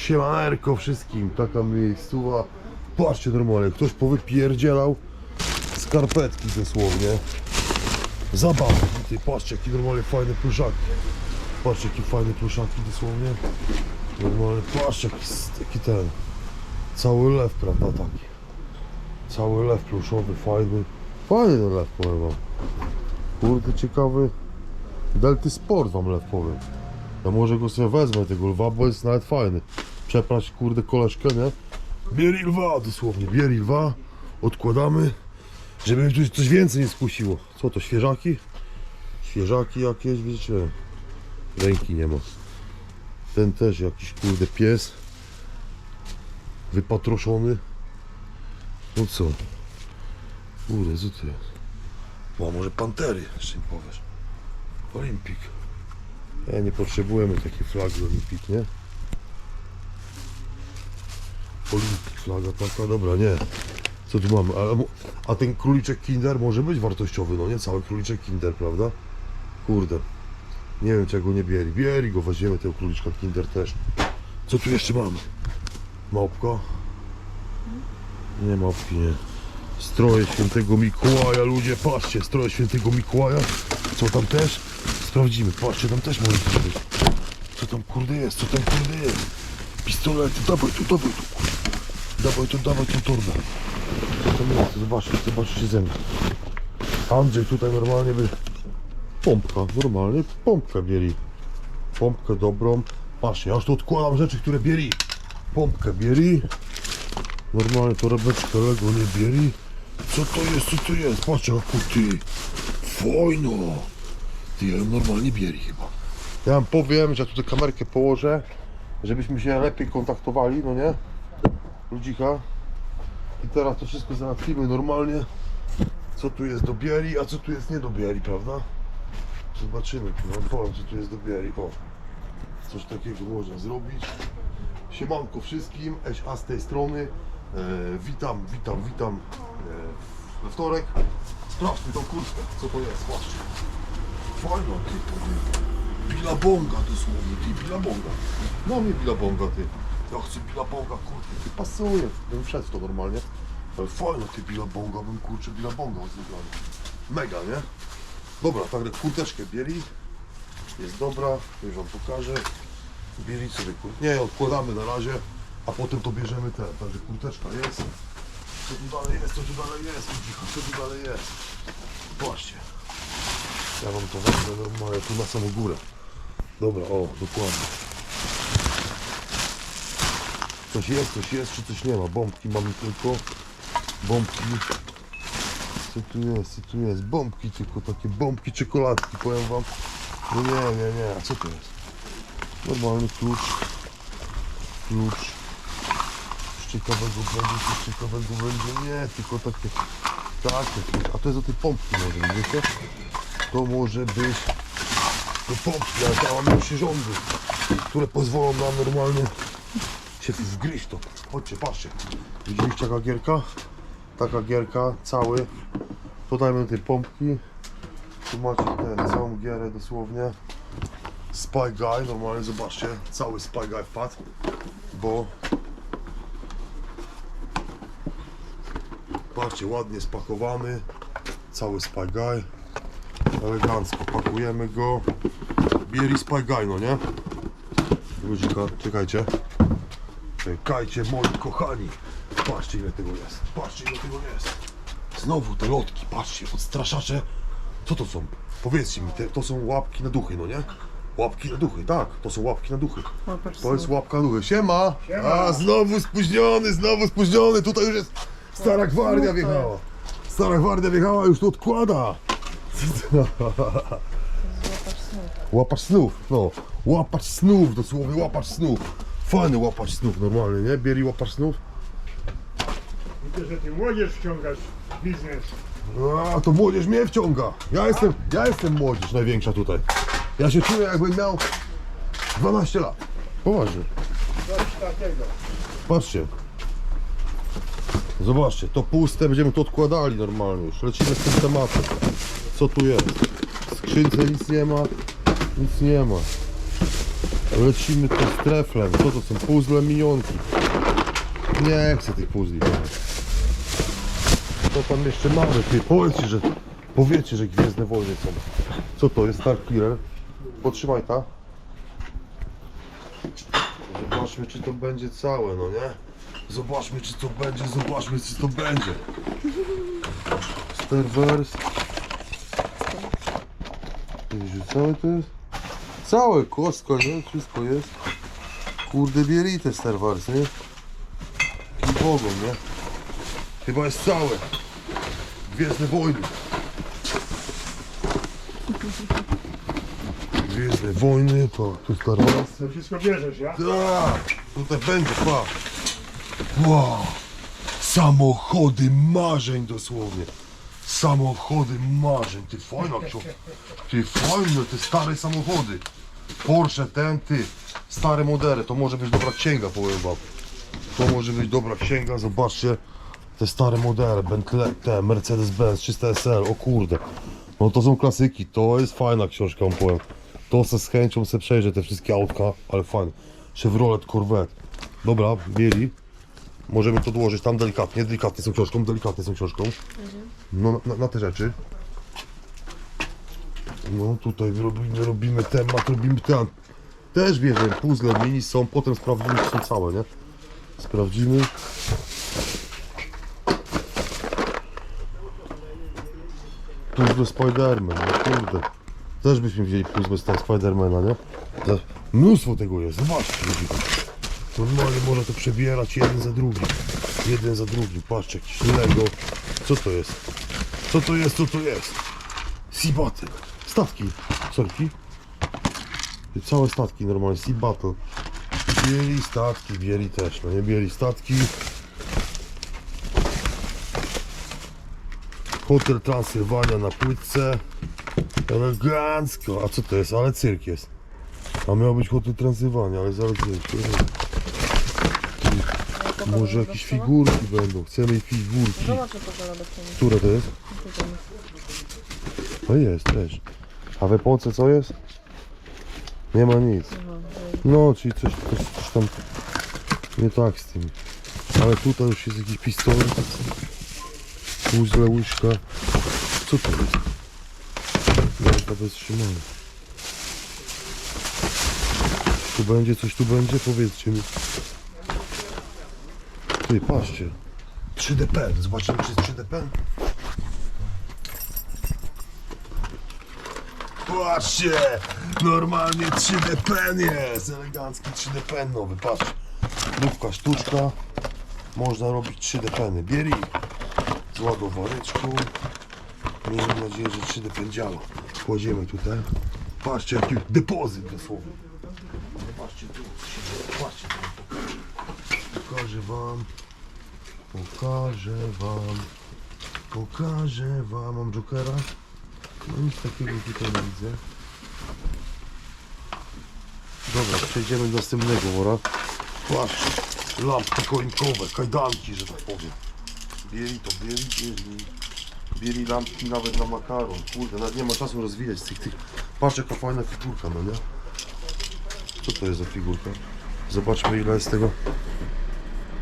Siemanko wszystkim, taka miejscowa. Patrzcie normalnie, ktoś powypierdzielał skarpetki dosłownie. Zabawki, ty, patrzcie jakie normalnie fajne pluszaki. Patrzcie jakie fajne pluszaki dosłownie. Normalnie, patrzcie jaki, jaki ten. Cały lew, prawda, taki. Cały lew pluszowy, fajny. Fajny ten lew, powiem wam. Kurde, ciekawy. Delty Sport wam lew powiem. Ja może go sobie wezmę tego lwa, bo jest nawet fajny. Przepraszam, kurde, koleżkę, nie? Bieri lwa, dosłownie, bieri lwa. Odkładamy, żeby tu coś więcej nie skusiło. Co to, świeżaki? Świeżaki jakieś, widzicie? Ręki nie ma. Ten też jakiś, kurde, pies. Wypatroszony. No co? Kurde, co to jest? O, może pantery, jeszcze mi powiesz. Olimpik. Ja nie potrzebujemy takiej flagi Olimpik, nie? Olimpik flaga taka, dobra, nie. Co tu mamy? A, a ten króliczek Kinder może być wartościowy, no nie? Cały króliczek Kinder, prawda? Kurde. Nie wiem czego nie bieri. Bieri go, weźmiemy tego króliczka Kinder też. Co tu jeszcze mamy? Małpka? Nie małpki, nie. Stroje świętego Mikołaja, ludzie, patrzcie, stroje świętego Mikołaja. Co tam też? Sprawdzimy, patrzcie, tam też może coś być. Co tam kurde jest, co tam kurde jest? Pistolety, dawaj tu, dawaj tu, kurde. Dawaj tu, dawaj tu torbę. Co tam jest? Zobaczcie, zobaczcie ze mną. Andrzej tutaj normalnie by... Pompka, normalnie pompkę bieli. Pompkę dobrą. Patrzcie, ja już tu odkładam rzeczy, które bieli. Pompkę bieli. Normalnie torebeczkę Lego nie bieli. Co to jest, co to jest? Patrzcie, jak ty. Fajno. Ty, ja normalnie bieli chyba. Ja wam powiem, że tutaj kamerkę położę, żebyśmy się lepiej kontaktowali, no nie? Ludzika. I teraz to wszystko załatwimy normalnie. Co tu jest do bieli, a co tu jest nie do bieli, prawda? Zobaczymy, wam powiem, co tu jest do bieli. O, coś takiego można zrobić. Siemanko wszystkim, A z tej strony. E, witam, witam, witam e, we wtorek. Sprawdźmy tą kurtkę, co to jest, patrzcie. Fajna, ty, ty. Bilabonga dosłownie, ty, bilabonga. No mnie bilabonga, ty. Ja chcę bilabonga, kurczę, ty pasuje. Bym wszedł w to normalnie. Ale fajna, ty, bilabonga, bym kurczę bilabonga zrobił. Mega, nie? Dobra, także kurteczkę bieli. Jest dobra, już wam pokażę. Bieli sobie kur... Nie, odkładamy na razie, a potem to bierzemy ten. Także kurteczka jest. Co tu dalej jest, co tu dalej jest, cicho, co tu dalej jest. Patrzcie. Ja wam to wezmę normalnie tu na samą górę. Dobra, o, dokładnie. Coś jest, coś jest, czy coś nie ma. Bombki mamy tylko. Bombki. Co tu jest, co tu jest? Bombki tylko, takie bombki czekoladki, powiem wam. No nie, nie, nie, a co to jest? Normalny klucz. Klucz. Coś ciekawego będzie, coś ciekawego będzie. Nie, tylko takie. Takie. A to jest do tej pompki może, wiecie? To może być do pompki, ale tam mamy przyrządy, które pozwolą nam normalnie się wgryźć to. Chodźcie, patrzcie. Widzieliście jaka gierka? Taka gierka, cały. Dodajmy tej pompki. Tu macie ten, całą gierę dosłownie. Spy Guy, normalnie zobaczcie, cały Spy Guy wpadł, bo patrzcie, ładnie spakowany, cały Spy Guy, elegancko pakujemy go, bieli Spy Guy, no nie? Ludzika, czekajcie, czekajcie moi kochani, patrzcie ile tego jest, patrzcie ile tego jest, znowu te lotki, patrzcie, odstraszacze, co to są? Powiedzcie mi, te, to są łapki na duchy, no nie? Łapki na duchy, tak, to są łapki na duchy. To jest łapka na duchy. Siema! A, znowu spóźniony, znowu spóźniony, tutaj już jest stara gwardia wjechała. Stara gwardia wjechała, już tu odkłada. Łapacz snów, no. Łapacz snów, dosłownie łapacz snów. Fajny łapacz snów, normalnie, nie? Bieri łapacz snów. Widzę, że ty młodzież ściągasz w biznes. A, to młodzież mnie wciąga. Ja jestem, ja jestem młodzież największa tutaj. Ja się czuję jakbym miał 12 lat. Poważnie. Coś takiego. Patrzcie. Zobaczcie, to puste, będziemy to odkładali normalnie już. Lecimy z tym tematem. Co tu jest? W skrzynce nic nie ma. Nic nie ma. Lecimy tu z treflem. Co to są? Puzzle minionki. Nie chcę tych puzli. Co tam jeszcze mamy? Ty powiedzcie, że powiecie, że Gwiezdne Wojny są. Co to jest? Star Killer? Potrzymaj ta. Zobaczmy czy to będzie całe, no nie? Zobaczmy czy to będzie, zobaczmy czy to będzie. Starverse. Widzisz, całe to jest? Całe, kostka, nie? Wszystko jest. Kurde, bieli te Star Wars, nie? I Bogą, nie? Chyba jest całe. Gwiezdne wojny. Gwiezdne wojny, to tu Star Wars. To wszystko bierzesz, ja? Tak, tutaj będzie, pa. Wow. Samochody marzeń dosłownie. Samochody marzeń. Ty fajna książka. Ty fajne, te stare samochody. Porsche ten, ty. Stare modele, to może być dobra księga, powiem wam. To może być dobra księga, zobaczcie. Te stare modele, Bentley, te Mercedes-Benz 300 SL, o kurde. No to są klasyki, to jest fajna książka, wam powiem. To se z chęcią se przejrzę te wszystkie autka, ale fajne. Chevrolet, Corvette. Dobra, bieli. Możemy to odłożyć tam delikatnie, delikatnie są książką, delikatnie są książką. No na, na te rzeczy. No tutaj robimy, robimy temat, robimy ten. Też bierzemy, puzzle mini są, potem sprawdzimy czy są całe, nie? Sprawdzimy. Puzzle Spiderman, no kurde. Też byśmy wzięli puzzle z Spidermana, nie? Za- Mnóstwo tego jest, zobaczcie. Normalnie można to przebierać jeden za drugim. Jeden za drugim. Patrzcie, jakiś Lego. Co to jest? Co to jest? Co to jest? Battle. Statki. Sorki. Całe statki normalnie. Sea Battle. Bieli statki, bieli też. No nie bieli statki. Hotel Transylwania na płytce. Elegancko. A co to jest? Ale cyrk jest. A miał być Hotel Transylwania, ale zaraz. Może jakieś figurki będą. Chcemy figurki. Zobacz, co to do ceny. Które to jest? No jest też. A w epoce co jest? Nie ma nic. No, czyli coś, coś, coś tam nie tak z tym. Ale tutaj już jest jakiś pistolet. Puzzle, łyżka. Co to jest? Jaka bez trzymania. Tu będzie, coś tu będzie? Powiedzcie mi. Ty, patrzcie. 3D pen. Zobaczymy, czy jest 3D Patrzcie! Normalnie 3D pen jest! Elegancki 3D pen nowy, patrzcie. Lówka sztuczka. Można robić 3D peny. Bieri z ładowareczką. Miejmy nadzieję, że 3D pen działa. Kładziemy tutaj. Patrzcie, jaki depozyt dosłownie. Patrzcie tu, patrzcie tu. Pokażę wam. Pokażę wam. Pokażę wam. Mam jokera. No nic takiego tutaj nie widzę. Dobra, przejdziemy do następnego wora. Patrzcie, lampki koinkowe, kajdanki, że tak powiem. Bieli to bieli, bieli. Bieli lampki nawet na makaron. Kurde, nawet nie ma czasu rozwijać tych tych. Patrz jaka fajna figurka, no nie? Co to jest za figurka? Zobaczmy ile jest tego